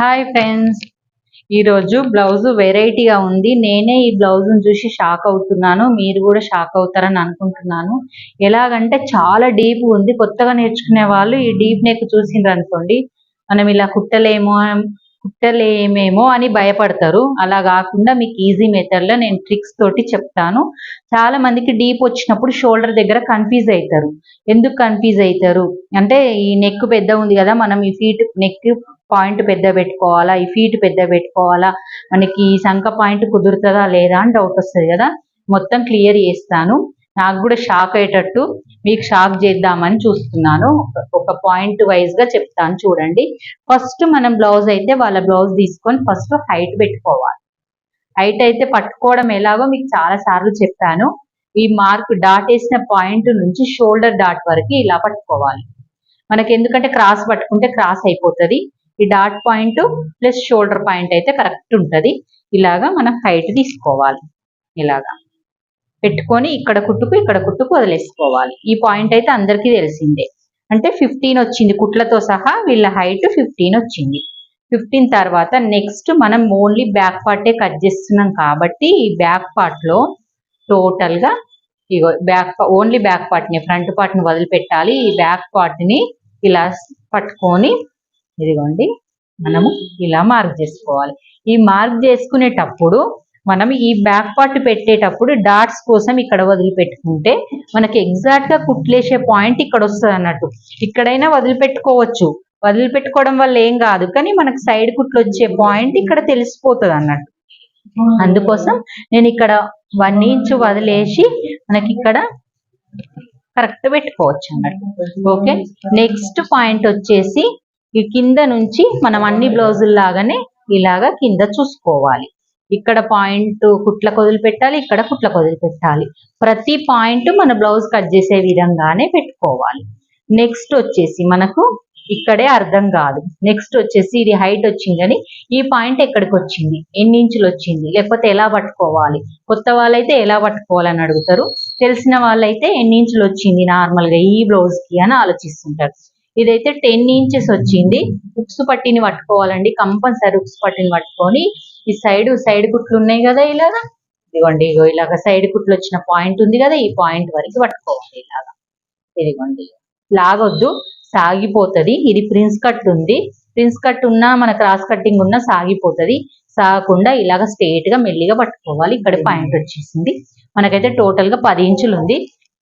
Hi friends ఈరోజు blouse వెరైటీగా ఉంది. నేనే ఈ బ్లౌజ్ను చూసి షాక్ అవుతున్నాను. మీరు కూడా షాక్ అవుతారని అనుకుంటున్నాను. ఎలాగంటే చాలా డీప్ ఉంది. కొత్తగా నేర్చుకునే వాళ్ళు ఈ డీప్ నెక్ చూసిండ్రు అనుకోండి. మనం ఇలా కుట్టలేమో. కుట్టలేమేమో అని భయపడతారు. అలా కాకుండా మీకు ఈజీ మెథడ్లో నేను ట్రిక్స్ తోటి చెప్తాను. చాలా మందికి డీప్ వచ్చినప్పుడు షోల్డర్ దగ్గర కన్ఫ్యూజ్ అవుతారు ఎందుకు కన్ఫ్యూజ్ అవుతారు అంటే ఈ నెక్ పెద్ద ఉంది కదా మనం ఈ ఫీట్ నెక్ పాయింట్ పెద్ద పెట్టుకోవాలా? ఈ ఫీట్ పెద్ద పెట్టుకోవాలా? మనకి ఈ సంఖ పాయింట్ కుదురుతుందా లేదా అని డౌట్ వస్తుంది కదా. మొత్తం క్లియర్ చేస్తాను. నాకు కూడా షాక్ అయ్యేటట్టు మీకు షాక్ చేద్దామని చూస్తున్నాను. ఒక పాయింట్ వైజ్గా చెప్తాను చూడండి. ఫస్ట్ మనం బ్లౌజ్ అయితే వాళ్ళ బ్లౌజ్ తీసుకొని ఫస్ట్ హైట్ పెట్టుకోవాలి. హైట్ అయితే పట్టుకోవడం ఎలాగో మీకు చాలా సార్లు చెప్పాను. ఈ మార్క్ డాట్ వేసిన పాయింట్ నుంచి షోల్డర్ డాట్ వరకు ఇలా పట్టుకోవాలి. మనకి ఎందుకంటే క్రాస్ పట్టుకుంటే క్రాస్ అయిపోతుంది. ఈ dot point plus shoulder point అయితే కరెక్ట్ ఉంటుంది. ఇలాగా మనం హైట్ తీసుకోవాలి. ఇలాగా. పెట్టుకొని ఇక్కడ కుట్టుకు ఇక్కడ కుట్టుకు వదిలేసుకోవాలి. ఈ పాయింట్ అయితే అందరికీ తెలిసిందే. అంటే ఫిఫ్టీన్ వచ్చింది కుట్లతో సహా వీళ్ళ హైట్ ఫిఫ్టీన్ వచ్చింది. ఫిఫ్టీన్ తర్వాత నెక్స్ట్ మనం ఓన్లీ బ్యాక్ పార్టే కట్ చేస్తున్నాం కాబట్టి ఈ బ్యాక్ పార్ట్లో టోటల్గా ఇగో బ్యాక్ ఓన్లీ బ్యాక్ పార్ట్ని ఫ్రంట్ పార్ట్ని వదిలిపెట్టాలి. ఈ బ్యాక్ పార్ట్ని ఇలా పట్టుకొని ఇదిగోండి మనము ఇలా మార్క్ చేసుకోవాలి. ఈ మార్క్ చేసుకునేటప్పుడు మనం ఈ బ్యాక్ పార్ట్ పెట్టేటప్పుడు డాట్స్ కోసం ఇక్కడ వదిలిపెట్టుకుంటే మనకి ఎగ్జాక్ట్గా కుట్లేసే పాయింట్ ఇక్కడ వస్తుంది అన్నట్టు. ఇక్కడైనా వదిలిపెట్టుకోవచ్చు. వదిలిపెట్టుకోవడం వల్ల ఏం కాదు కానీ మనకు సైడ్ కుట్లు వచ్చే పాయింట్ ఇక్కడ తెలిసిపోతుంది అన్నట్టు. అందుకోసం నేను ఇక్కడ వన్ ఇంచ్ వదిలేసి మనకి ఇక్కడ కరెక్ట్ పెట్టుకోవచ్చు అన్నట్టు. ఓకే నెక్స్ట్ పాయింట్ వచ్చేసి ఈ కింద నుంచి మనం అన్ని బ్లౌజుల లాగానే ఇలాగా కింద చూసుకోవాలి. ఇక్కడ పాయింట్ కుట్లకు వదిలిపెట్టాలి ఇక్కడ కుట్లకు వదిలిపెట్టాలి. ప్రతి పాయింట్ మన బ్లౌజ్ కట్ చేసే విధంగానే పెట్టుకోవాలి. నెక్స్ట్ వచ్చేసి మనకు ఇక్కడే అర్థం కాదు. నెక్స్ట్ వచ్చేసి ఇది హైట్ వచ్చిందని ఈ పాయింట్ ఎక్కడికి వచ్చింది? ఎన్ని ఇంచులు వచ్చింది? లేకపోతే ఎలా పట్టుకోవాలి? కొత్త వాళ్ళైతే ఎలా పట్టుకోవాలని అడుగుతారు? తెలిసిన వాళ్ళైతే ఎన్ని ఇంచులు వచ్చింది నార్మల్గా ఈ బ్లౌజ్కి అని ఆలోచిస్తుంటారు. ఇదైతే టెన్ ఇంచెస్ వచ్చింది. ఉక్స్ పట్టిని పట్టుకోవాలండి. కంపల్సరీ ఉక్స్ పట్టిని పట్టుకొని ఈ సైడ్ సైడ్ కుట్లు ఉన్నాయి కదా ఇలాగా? ఇదిగోండి ఇగో ఇలాగ సైడ్ కుట్లు వచ్చిన పాయింట్ ఉంది కదా ఈ పాయింట్ వరకు పట్టుకోవాలి ఇలాగా. ఇదిగోండి. లాగొద్దు సాగిపోతుంది. ఇది ప్రిన్స్ కట్ ఉంది. ప్రిన్స్ కట్ ఉన్నా మన క్రాస్ కట్టింగ్ ఉన్నా సాగిపోతుంది. సాగకుండా ఇలాగ స్ట్రేట్గా మెల్లిగా పట్టుకోవాలి. ఇక్కడ పాయింట్ వచ్చేసింది. మనకైతే టోటల్గా పది ఇంచులు ఉంది.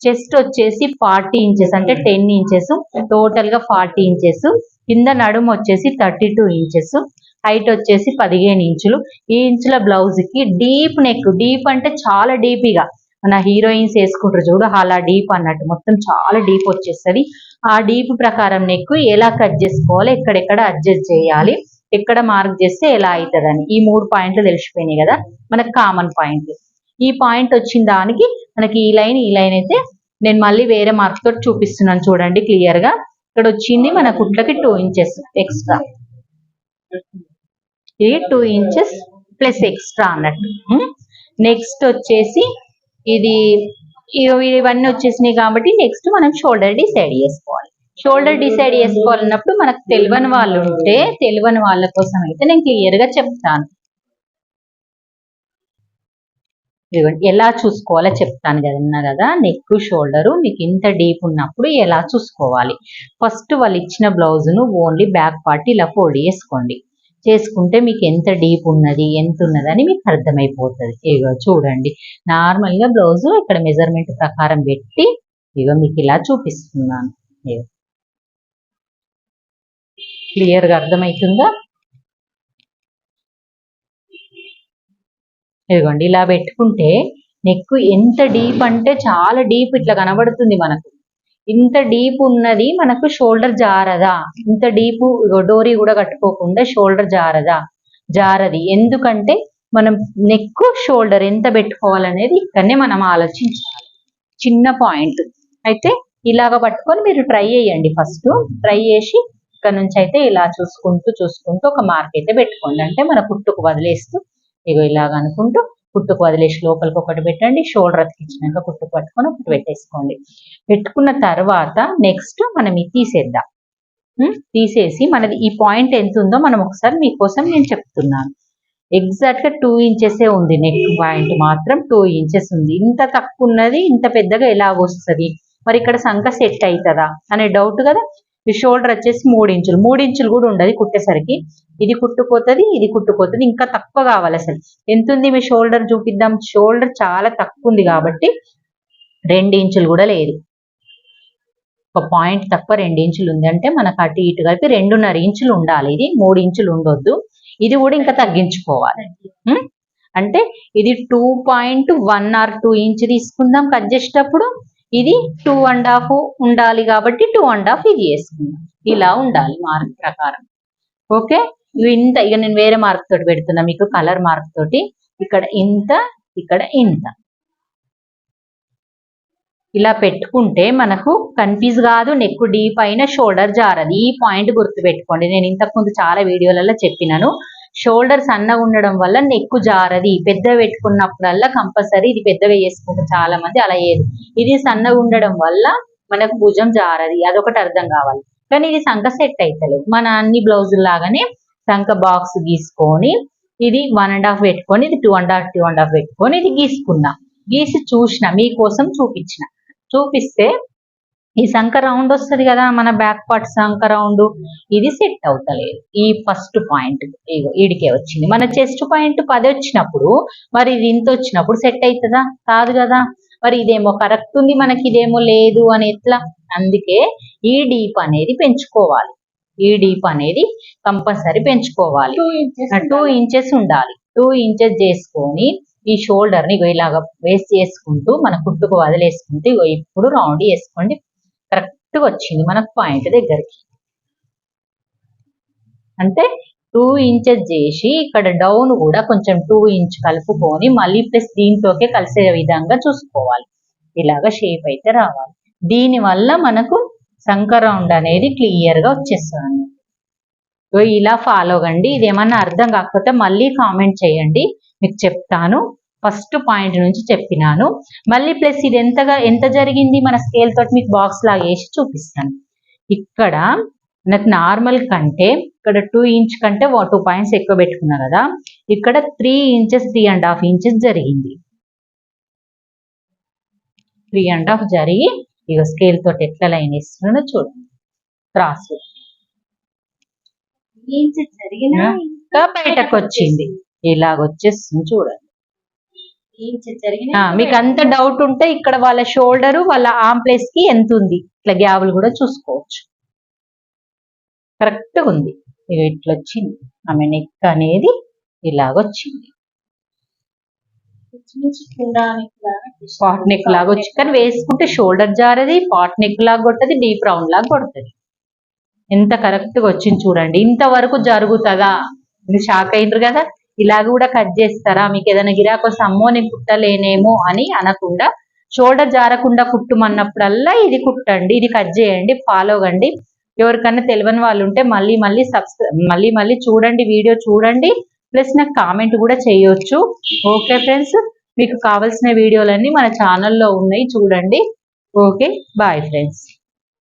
చెస్ట్ వచ్చేసి ఫార్టీ ఇంచెస్ అంటే టెన్ ఇంచెస్ టోటల్గా ఫార్టీ ఇంచెస్ కింద నడుము వచ్చేసి థర్టీ టూ ఇంచెస్ హైట్ వచ్చేసి పదిహేను ఇంచులు. ఈ ఇంచుల బ్లౌజ్కి డీప్ నెక్ డీప్ అంటే చాలా డీప్గా మన హీరోయిన్స్ వేసుకుంటారు చూడు అలా డీప్ అన్నట్టు. మొత్తం చాలా డీప్ వచ్చేస్తుంది. ఆ డీప్ ప్రకారం నెక్ ఎలా కట్ చేసుకోవాలి ఎక్కడెక్కడ అడ్జస్ట్ చేయాలి ఎక్కడ మార్క్ చేస్తే ఎలా అవుతుందని ఈ మూడు పాయింట్లు తెలిసిపోయినాయి కదా మనకు కామన్ పాయింట్ ఈ పాయింట్ వచ్చిన దానికి మనకి ఈ లైన్ ఈ లైన్ అయితే నేను మళ్ళీ వేరే మార్క్ తోటి చూపిస్తున్నాను చూడండి క్లియర్గా. ఇక్కడ వచ్చింది మన కుట్లకి టూ ఇంచెస్ ఎక్స్ట్రా ఇది టూ ఇంచెస్ ప్లస్ ఎక్స్ట్రా అన్నట్టు. నెక్స్ట్ వచ్చేసి ఇది ఇవన్నీ వచ్చేసినాయి కాబట్టి నెక్స్ట్ మనం షోల్డర్ డిసైడ్ చేసుకోవాలి. షోల్డర్ డిసైడ్ చేసుకోవాలన్నప్పుడు మనకు తెలియని వాళ్ళు ఉంటే తెలియని వాళ్ళ కోసం అయితే నేను క్లియర్గా చెప్తాను. ఇదిగోండి ఎలా చూసుకోవాలో చెప్తాను కదన్నా కదా? నెక్ షోల్డర్ మీకు ఇంత డీప్ ఉన్నప్పుడు ఎలా చూసుకోవాలి? ఫస్ట్ వాళ్ళు ఇచ్చిన బ్లౌజ్ను ఓన్లీ బ్యాక్ పార్ట్ ఇలా ఫోల్డ్ చేసుకోండి. చేసుకుంటే మీకు ఎంత డీప్ ఉన్నది ఎంత ఉన్నదని మీకు అర్థమైపోతుంది. ఇగో చూడండి. నార్మల్గా బ్లౌజ్ ఇక్కడ మెజర్మెంట్ ప్రకారం పెట్టి ఇగో మీకు ఇలా చూపిస్తున్నాను. క్లియర్గా అర్థమవుతుందా ఇదిగోండి ఇలా పెట్టుకుంటే నెక్ ఎంత డీప్ అంటే చాలా డీప్ ఇట్లా కనబడుతుంది మనకు. ఇంత డీప్ ఉన్నది మనకు షోల్డర్ జారదా. ఇంత డీప్ డోరీ కూడా కట్టుకోకుండా షోల్డర్ జారదా. జారది. ఎందుకంటే మనం నెక్ షోల్డర్ ఎంత పెట్టుకోవాలనేది ఇక్కడనే మనం ఆలోచించాలి. చిన్న పాయింట్. అయితే ఇలాగ పట్టుకొని మీరు ట్రై చేయండి ఫస్ట్. ట్రై చేసి ఇక్కడ నుంచి అయితే ఇలా చూసుకుంటూ చూసుకుంటూ ఒక మార్క్ అయితే పెట్టుకోండి. అంటే మన పుట్టుకు వదిలేస్తూ ఇగో ఇలాగ అనుకుంటూ కుట్టుకు వదిలేసి లోపలికి ఒకటి పెట్టండి. షోల్డర్ అతికించినాక కుట్టుకు పట్టుకొని ఒకటి పెట్టేసుకోండి. పెట్టుకున్న తర్వాత నెక్స్ట్ మనం ఇది తీసేద్దాం. తీసేసి మనది ఈ పాయింట్ ఎంత ఉందో మనం ఒకసారి మీకోసం నేను చెప్తున్నాను. ఎగ్జాక్ట్గా టూ ఇంచెస్ ఉంది నెక్ పాయింట్ మాత్రం టూ ఇంచెస్ ఉంది. ఇంత తక్కువ ఉన్నది ఇంత పెద్దగా ఎలా వస్తుంది మరి ఇక్కడ సంఖ సెట్ అవుతుందా? అనే డౌట్ కదా? ఈ షోల్డర్ వచ్చేసి మూడు ఇంచులు. మూడు ఇంచులు కూడా ఉండదు కుట్టేసరికి. ఇది కుట్టుపోతుంది ఇది కుట్టుపోతుంది ఇంకా తక్కువ కావాలి అసలు. ఎంత ఉంది మీ షోల్డర్ చూపిద్దాం. షోల్డర్ చాలా తక్కువ ఉంది కాబట్టి రెండు ఇంచులు కూడా లేదు. ఒక పాయింట్ తక్కువ రెండు ఇంచులు ఉంది అంటే మనకు అటు ఇటు కలిపి రెండున్నర ఇంచులు ఉండాలి. ఇది మూడు ఇంచులు ఉండొద్దు. ఇది కూడా ఇంకా తగ్గించుకోవాలి. అంటే ఇది two point one or two inch తీసుకుందాం. కట్ చేసేటప్పుడు ఇది టూ అండ్ హాఫ్ ఉండాలి కాబట్టి టూ అండ్ హాఫ్ ఇది వేసుకుందాం. ఇలా ఉండాలి మార్క్ ప్రకారం. ఓకే? ఇంత ఇక నేను వేరే మార్క్ తోటి పెడుతున్నా మీకు కలర్ మార్క్ తోటి. ఇక్కడ ఇంత ఇక్కడ ఇంత. ఇలా పెట్టుకుంటే మనకు కన్ఫ్యూజ్ కాదు నెక్ డీప్ అయిన షోల్డర్ జారది. ఈ పాయింట్ గుర్తు పెట్టుకోండి నేను ఇంతకు ముందు చాలా వీడియోలలో చెప్పినాను. షోల్డర్ సన్నగా ఉండడం వల్ల నెక్ జారది. పెద్ద పెట్టుకున్నప్పుడల్లా కంపల్సరీ ఇది పెద్దగా చేసుకుంటారు చాలా మంది అలా చేయదు ఇది సన్నగా ఉండడం వల్ల మనకు భుజం జారది. అదొకటి అర్థం కావాలి. కానీ ఇది సంఖ సెట్ అవుతలేదు మన అన్ని బ్లౌజుల లాగానే సంఖ బాక్స్ గీసుకొని ఇది వన్ అండ్ హాఫ్ పెట్టుకొని ఇది two and half two and half పెట్టుకొని ఇది గీసుకున్నా. గీసి చూసిన మీకోసం చూపించిన. చూపిస్తే ఈ సంఖ రౌండ్ వస్తది కదా మన బ్యాక్ పార్ట్ సంఖ రౌండ్. ఇది సెట్ అవుతలేదు. ఈ ఫస్ట్ పాయింట్ ఈడికే వచ్చింది. మన చెస్ట్ పాయింట్ పది వచ్చినప్పుడు మరి ఇది ఇంత వచ్చినప్పుడు సెట్ అవుతుందా కాదు కదా. మరి ఇదేమో కరెక్ట్ ఉంది మనకి ఇదేమో లేదు అని ఎట్లా? అందుకే ఈ డీప్ అనేది పెంచుకోవాలి. ఈ డీప్ అనేది కంపల్సరీ పెంచుకోవాలి. టూ ఇంచెస్ ఉండాలి. టూ ఇంచెస్ చేసుకొని ఈ షోల్డర్ని ఇలాగ వేస్ట్ చేసుకుంటూ మన కుట్టుకు వదిలేసుకుంటూ ఇప్పుడు రౌండ్ వేసుకోండి కరెక్ట్ వచ్చింది మన పాయింట్ దగ్గరికి. అంటే టూ ఇంచెస్ చేసి ఇక్కడ డౌన్ కూడా కొంచెం టూ ఇంచ్ కలుపుకొని మళ్ళీ ప్లస్ దీంతోకే కలిసే విధంగా చూసుకోవాలి. ఇలాగ షేప్ అయితే రావాలి. దీని వల్ల మనకు సంక్రౌండ్ అనేది క్లియర్గా వచ్చేస్తుంది. సో ఇలా ఫాలో కండి. ఇది అర్థం కాకపోతే మళ్ళీ కామెంట్ చేయండి. మీకు చెప్తాను. ఫస్ట్ పాయింట్ నుంచి చెప్పినాను. మళ్ళీ ప్లస్ ఇది ఎంతగా ఎంత జరిగింది? మన స్కేల్ తోటి మీకు బాక్స్ లాగా వేసి చూపిస్తాను. ఇక్కడ నాకు నార్మల్ కంటే ఇక్కడ టూ ఇంచ్ కంటే టూ పాయింట్స్ ఎక్కువ పెట్టుకున్నా కదా. ఇక్కడ three inches three and half inches జరిగింది. త్రీ అండ్ హాఫ్ జరిగి ఇక స్కేల్ తోటి ఎట్లా లైన్ ఇస్తున్నాడో చూడండి. క్రాస్ ఇంచెస్ జరిగినా ఇంకా బయటకు వచ్చింది. ఇలాగ వచ్చేస్తుంది చూడండి. మీకు అంత డౌట్ ఉంటే ఇక్కడ వాళ్ళ షోల్డర్ వాళ్ళ ఆర్మ్ ప్లేస్కి ఎంత ఉంది? ఇట్లా గ్యాబులు కూడా చూసుకోవచ్చు. కరెక్ట్గా ఉంది. ఇక ఇట్లా వచ్చింది ఆమె నెక్ అనేది ఇలాగ వచ్చింది ఇంచుమించు కింద ఇట్లా పాట్ నెక్ లాగా వచ్చి కానీ వేసుకుంటే షోల్డర్ జారది పాట్ నెక్ లాగా కొట్టది డీప్ రౌండ్ లాగా కొడుతుంది. ఎంత కరెక్ట్గా వచ్చింది చూడండి. ఇంతవరకు జరుగుతుందా? మీరు షాక్ అయినరు కదా? ఇలాగ కూడా కట్ చేస్తారా? మీకు ఏదైనా గిరాకు వస్తే అమ్మో నేను కుట్టలేనేమో అని అనకుండా షోల్డర్ జారకుండా కుట్టుమన్నప్పుడల్లా ఇది కుట్టండి ఇది కట్ చేయండి ఫాలో కండి ఎవరికన్నా తెలియని వాళ్ళు ఉంటే మళ్ళీ మళ్ళీ సబ్స్క్రై మళ్ళీ మళ్ళీ చూడండి వీడియో చూడండి ప్లస్ నాకు కామెంట్ కూడా చేయొచ్చు. ఓకే ఫ్రెండ్స్ మీకు కావాల్సిన వీడియోలన్నీ మన ఛానల్లో ఉన్నాయి చూడండి. Okay bye friends.